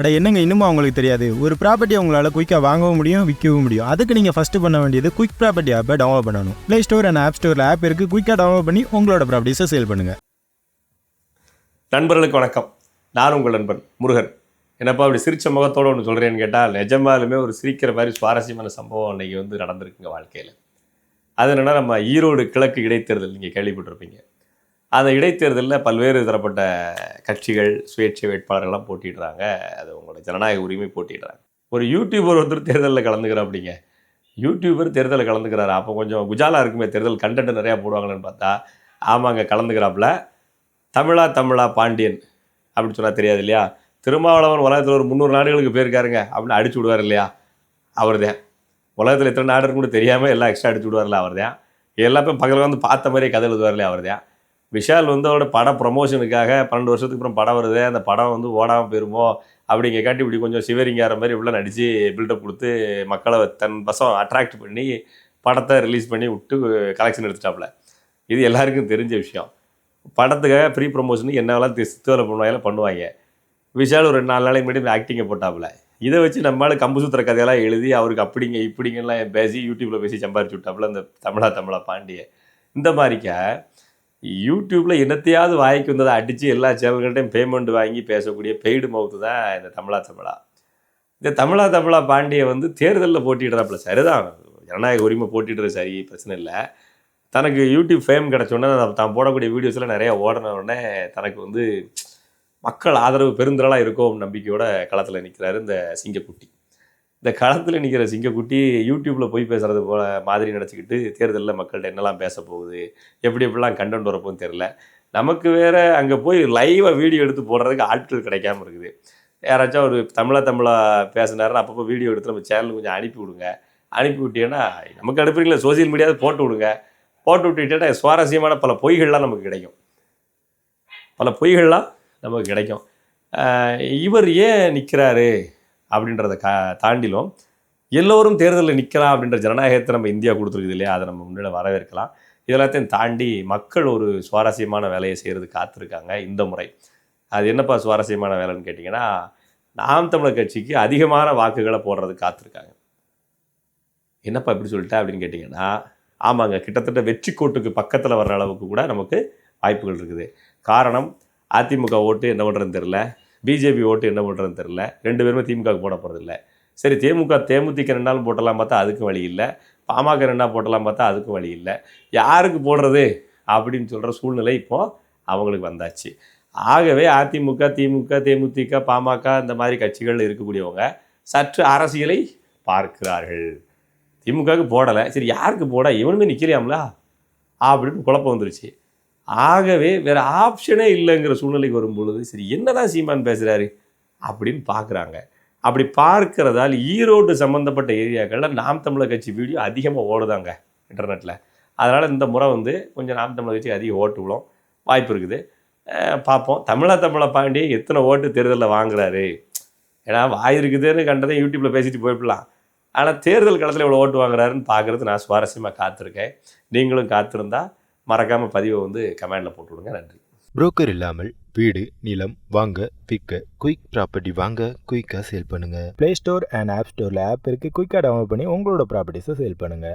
அட என்னங்க இன்னுமா அவங்களுக்கு தெரியாது? ஒரு ப்ராப்பர்ட்டி உங்களால் குயிக்காக வாங்கவும் முடியும் விற்கவும் முடியும். அதுக்கு நீங்கள் ஃபஸ்ட்டு பண்ண வேண்டியது குயிக் ப்ராப்பர்ட்டி ஆப்பை டவுன்லோட் பண்ணணும். ப்ளே ஸ்டோர் அண்ட் ஆப் ஸ்டோரில் ஆப் இருக்குது குயிக்காக டவுன்லோட் பண்ணி உங்களோட ப்ராப்பர்ட்டிஸை சேல் பண்ணுங்கள் நண்பர்களுக்கு வணக்கம். நான் உங்கள் நண்பன் முருகன். என்னப்பா அப்படி சிரிச்ச முகத்தோட ஒன்று சொல்கிறேன்னு கேட்டால் நிஜமாலுமே ஒரு சிரிக்கிற மாதிரி சுவாரஸ்யமான சம்பவம் அன்றைக்கி வந்து நடந்திருக்குங்க வாழ்க்கையில். அது என்னென்னா நம்ம ஈரோடு கிழக்கு இடைத்தேர்தல் நீங்கள் கேள்விப்பட்டிருப்பீங்க. அந்த இடைத்தேர்தலில் பல்வேறு தரப்பட்ட கட்சிகள் சுயேட்சை வேட்பாளர்கள்லாம் போட்டிடுறாங்க அது உங்களோட ஜனநாயக உரிமை போட்டிடுறாங்க ஒரு யூடியூபர் ஒருத்தர் தேர்தலில் கலந்துக்கிறோம் அப்படிங்க யூடியூபர் தேர்தலில் கலந்துக்கிறாரு? அப்போ கொஞ்சம் குஜாலாக இருக்குமே தேர்தல் கண்டென்ட் நிறையா போடுவாங்கன்னு பார்த்தா ஆமாங்க கலந்துக்கிறாப்புல. தமிழா தமிழா பாண்டியன் அப்படின்னு சொன்னால் தெரியாது இல்லையா? திருமாவளவன் உலகத்தில் ஒரு முந்நூறு நாடுகளுக்கு போயிருக்காருங்க அப்படின்னு அடிச்சு விடுவார் இல்லையா? அவர் தான் உலகத்தில் எத்தனை நாடு இருக்குன்னு தெரியாமல் எல்லாம் எக்ஸ்ட்ரா அடிச்சு விடுவார்ல அவர் தான் எல்லாமே பக்கத்தில் வந்து பார்த்த மாதிரியே கதை எழுதுவார் இல்லையா? அவர் தான் விஷால் வந்து அவரோட பட ப்ரமோஷனுக்காக பன்னெண்டு வருஷத்துக்கு அப்புறம் படம் வருது. அந்த படம் வந்து ஓடாமல் போயிருமோ? அப்படிங்காட்டி இப்படி கொஞ்சம் சிவரிங்கார மாதிரி இப்படிலாம் நடித்து பில்டப் கொடுத்து மக்களை தன் பசம் அட்ராக்ட் பண்ணி படத்தை ரிலீஸ் பண்ணி விட்டு கலெக்ஷன் எடுத்துட்டாப்புல. இது எல்லாருக்கும் தெரிஞ்ச விஷயம். படத்துக்காக ப்ரீ ப்ரொமோஷனுக்கு என்னவெல்லாம் சித்துவலை பண்ணுவாங்க பண்ணுவாங்க. விஷால் ஒரு ரெண்டு நாலு நாளைக்கு முன்னாடி ஆக்டிங்கை போட்டாப்புல. இதை வச்சு நம்மளால் கம்பு சுத்துற கதையெல்லாம் எழுதி அவருக்கு அப்படிங்க இப்படிங்கெல்லாம் பேசி யூடியூப்பில் பேசி சம்பாரிச்சு விட்டாப்புல இந்த தமிழா தமிழா பாண்டிய. இந்த மாதிரிக்க யூடியூப்பில் என்னத்தையாவது வாய்க்கு வந்ததை அடித்து எல்லா சேனல்கள்ட்டையும் பேமெண்ட் வாங்கி பேசக்கூடிய பெய்டு மவுத்து தான் இந்த தமிழா தமிழா. இந்த தமிழா தமிழா பாண்டியை வந்து தேர்தலில் போட்டிடுறாப்புல சரிதான். ஜனநாயக உரிமை போட்டிடுறது சரி பிரச்சனை இல்லை. தனக்கு யூடியூப் ஃபேம் கிடச்சோடனே தான் போடக்கூடிய வீடியோஸ்லாம் நிறைய ஓடின உடனே தனக்கு வந்து மக்கள் ஆதரவு பெருந்திரளாக இருக்கும் நம்பிக்கையோட களத்தில் நிற்கிறாரு இந்த சிங்கக்குட்டி. இந்த களத்தில் நிற்கிற சிங்கக்குட்டி யூடியூப்பில் போய் பேசுகிறது போல மாதிரி நினச்சிக்கிட்டு தேர்தலில் மக்கள்கிட்ட என்னெல்லாம் பேச போகுது? எப்படி எப்படிலாம் கண்டென்ட் வரப்போன்னு தெரில நமக்கு வேறு அங்கே போய் லைவாக வீடியோ எடுத்து போடுறதுக்கு ஆட்கள் கிடைக்காம இருக்குது. யாராச்சும் ஒரு தமிழா தமிழா பேசினாருன்னா அப்பப்போ வீடியோ எடுத்து நம்ம சேனலுக்கு கொஞ்சம் அனுப்பி விடுங்க. அனுப்பி விட்டீங்கன்னா நமக்கு அனுப்புறீங்களா சோசியல் மீடியாவில் போட்டு விடுங்க. போட்டு விட்டுட்டா சுவாரஸ்யமான பல பொய்கள்லாம் நமக்கு கிடைக்கும். பல பொய்கள்லாம் நமக்கு கிடைக்கும். இவர் ஏன் நிற்கிறாரு அப்படின்றத கா தாண்டிலும் எல்லோரும் தேர்தலில் நிற்கலாம் அப்படின்ற ஜனநாயகத்தை நம்ம இந்தியா கொடுத்துருக்குது இல்லையா? அதை நம்ம முன்னாடி வரவேற்கலாம். இதெல்லாத்தையும் தாண்டி மக்கள் ஒரு சுவாரஸ்யமான வேலையை செய்கிறது காத்திருக்காங்க இந்த முறை. அது என்னப்பா சுவாரஸ்யமான வேலைன்னு கேட்டிங்கன்னா நாம் தமிழர் கட்சிக்கு அதிகமான வாக்குகளை போடுறது காத்திருக்காங்க. என்னப்பா இப்படி சொல்லிட்டா அப்படின்னு கேட்டிங்கன்னா ஆமாங்க கிட்டத்தட்ட வெற்றி கோட்டுக்கு பக்கத்தில் வர்ற அளவுக்கு கூட நமக்கு வாய்ப்புகள் இருக்குது. காரணம் அதிமுக ஓட்டு என்ன பண்ணுறதுன்னு தெரில பிஜேபி ஓட்டு என்ன பண்ணுறதுன்னு தெரில ரெண்டு பேருமே திமுக போட போகிறதில்ல சரி தேமுக தேமுதிக ரெண்டு நாள் போட்டலாம் பார்த்தா அதுக்கும் வழி இல்லை. பாமக ரெண்டா போட்டலாம் பார்த்தா அதுக்கும் வழி இல்லை. யாருக்கு போடுறது அப்படின்னு சொல்கிற சூழ்நிலை இப்போது அவங்களுக்கு வந்தாச்சு. ஆகவே அதிமுக திமுக தேமுதிக பாமக இந்த மாதிரி கட்சிகள் இருக்கக்கூடியவங்க சற்று அரசியலை பார்க்கிறார்கள். திமுகவுக்கு போடலை. சரி யாருக்கு போட? இவனுமே நிற்கலையாம்ல அப்படின்னு குழப்பம் வந்துருச்சு. ஆகவே வேறு ஆப்ஷனே இல்லைங்கிற சூழ்நிலைக்கு வரும் பொழுது சரி என்னதான் சீமான் பேசுகிறாரு அப்படின்னு பார்க்குறாங்க. அப்படி பார்க்கிறதால் ஈரோடு சம்மந்தப்பட்ட ஏரியாக்களில் நாம் தமிழர் கட்சி வீடியோ அதிகமாக ஓடுதாங்க இன்டர்நெட்டில் அதனால் இந்த முறை வந்து கொஞ்சம் நாம் தமிழர் கட்சி அதிக ஓட்டு விழும் வாய்ப்பு இருக்குது. பார்ப்போம். தமிழா தமிழை பாண்டி எத்தனை ஓட்டு தேர்தலில் வாங்குறாரு? ஏன்னா வாய் இருக்குதுன்னு கண்டதை யூடியூப்பில் பேசிட்டு போயிடலாம். ஆனால் தேர்தல் களத்தில் இவ்வளோ ஓட்டு வாங்குறாருன்னு பார்க்குறது நான் சுவாரஸ்யமாக காத்திருக்கேன். நீங்களும் காத்திருந்தால் மறக்காமல் பதிவை வந்து கமெண்டில் போட்டு விடுங்க நன்றி. புரோக்கர் இல்லாமல் வீடு நிலம் வாங்க விற்க குயிக் ப்ராப்பர்ட்டி வாங்க குயிக்காக சேல் பண்ணுங்கள் ப்ளே ஸ்டோர் அண்ட் ஆப் ஸ்டோரில் ஆப் இருக்குது குயிக்காக டவுன்லோட் பண்ணி உங்களோட ப்ராப்பர்ட்டிஸை சேல் பண்ணுங்கள்